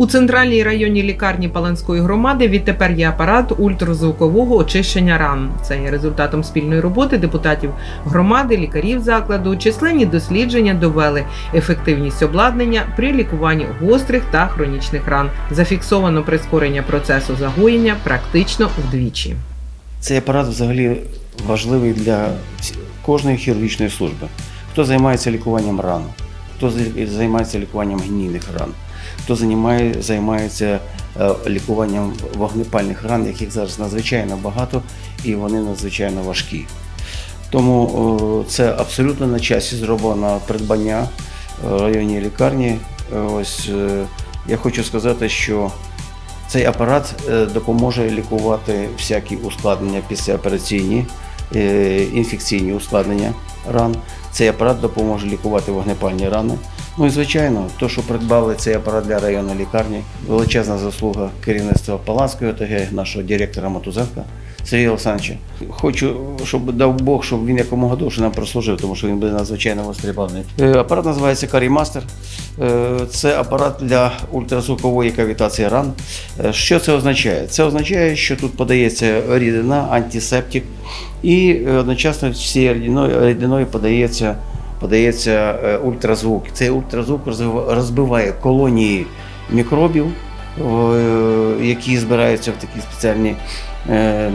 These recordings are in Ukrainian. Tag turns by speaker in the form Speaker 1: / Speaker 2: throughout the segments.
Speaker 1: У центральній районній лікарні Паланської громади відтепер є апарат ультразвукового очищення ран. Це є результатом спільної роботи депутатів громади, лікарів закладу. Численні дослідження довели ефективність обладнання при лікуванні гострих та хронічних ран. Зафіксовано прискорення процесу загоєння практично вдвічі.
Speaker 2: Цей апарат взагалі важливий для кожної хірургічної служби. Хто займається лікуванням ран, хто зай- займається лікуванням гнійних ран, хто займає, займається е, лікуванням вогнепальних ран, яких зараз надзвичайно багато і вони надзвичайно важкі. Тому це абсолютно на часі зроблено придбання е, районній лікарні. Е, Ось я хочу сказати, що цей апарат допоможе лікувати всякі ускладнення післяопераційні, інфекційні ускладнення ран. Цей апарат допоможе лікувати вогнепальні рани. Ну і звичайно, то, що придбали цей апарат для районної лікарні, величезна заслуга керівництва Палацької ОТГ, нашого директора Матузенка Сергія Олександровича. Хочу, щоб дав Бог, щоб він якомога довше нам прослужив, тому що він буде надзвичайно востребований. Е, Апарат називається Карімастер. Е, Це апарат для ультразвукової кавітації ран. Е, Що це означає? Це означає, що тут подається рідина, антисептик, і одночасно з цією рідиною, рідиною подається, подається ультразвук. Цей ультразвук розбив- розбиває колонії мікробів, які збираються в такі спеціальні е,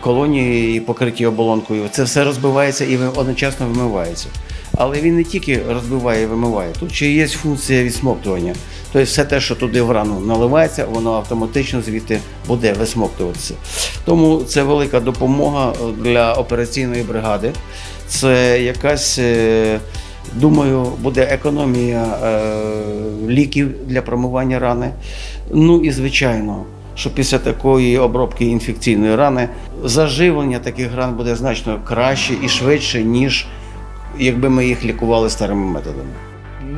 Speaker 2: колонії і покриті оболонкою. Це все розбивається і одночасно вимивається. Але він не тільки розбиває і вимиває, тут ще є функція відсмоктування. Тобто все те, що туди в рану наливається, воно автоматично звідти буде висмоктуватися. Тому це велика допомога для операційної бригади. Це якась, е, думаю, буде економія е, ліків для промивання рани. Ну і звичайно, що після такої обробки інфекційної рани заживлення таких ран буде значно краще і швидше, ніж якби ми їх лікували старими методами.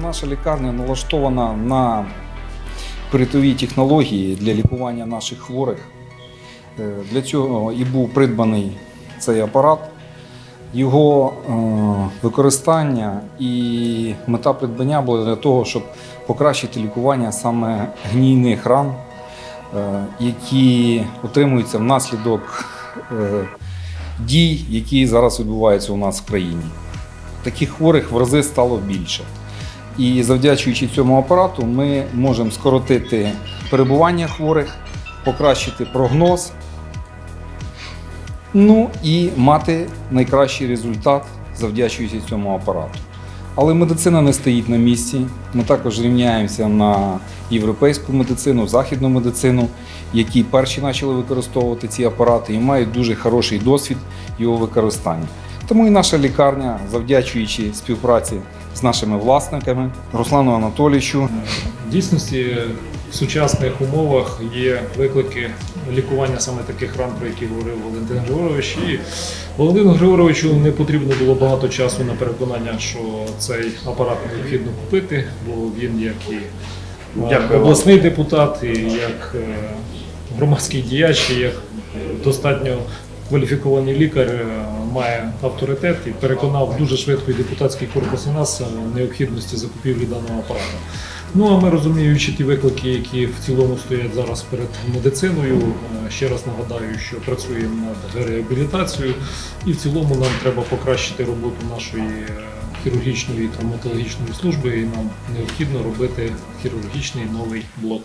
Speaker 3: Наша лікарня налаштована на передові технології для лікування наших хворих. Е, Для цього і був придбаний цей апарат. Його е, використання і мета придбання була для того, щоб покращити лікування саме гнійних ран, е, які отримуються внаслідок е, дій, які зараз відбуваються у нас в країні. Таких хворих в рази стало більше. І завдячуючи цьому апарату, ми можемо скоротити перебування хворих, покращити прогноз, ну і мати найкращий результат, завдячуючи цьому апарату. Але медицина не стоїть на місці. Ми також рівняємося на європейську медицину, західну медицину, які перші почали використовувати ці апарати і мають дуже хороший досвід його використання. Тому і наша лікарня, завдячуючи співпраці з нашими власниками, Руслану Анатолійовичу,
Speaker 4: В дійсності в сучасних умовах є виклики лікування саме таких ран, про які говорив Валентин Григорович. І Валентину Григоровичу не потрібно було багато часу на переконання, що цей апарат необхідно купити, бо він як і е,
Speaker 2: Дякую.
Speaker 4: обласний депутат, і як е, громадський діяч, і як достатньо кваліфікований лікар е, має авторитет і переконав дуже швидко і депутатський корпус і нас е, необхідності закупівлі даного апарату. Ну а ми розуміючи ті виклики, які в цілому стоять зараз перед медициною, е, ще раз нагадаю, що працюємо над реабілітацією, і в цілому нам треба покращити роботу нашої хірургічної і травматологічної служби, і нам необхідно робити хірургічний новий блок.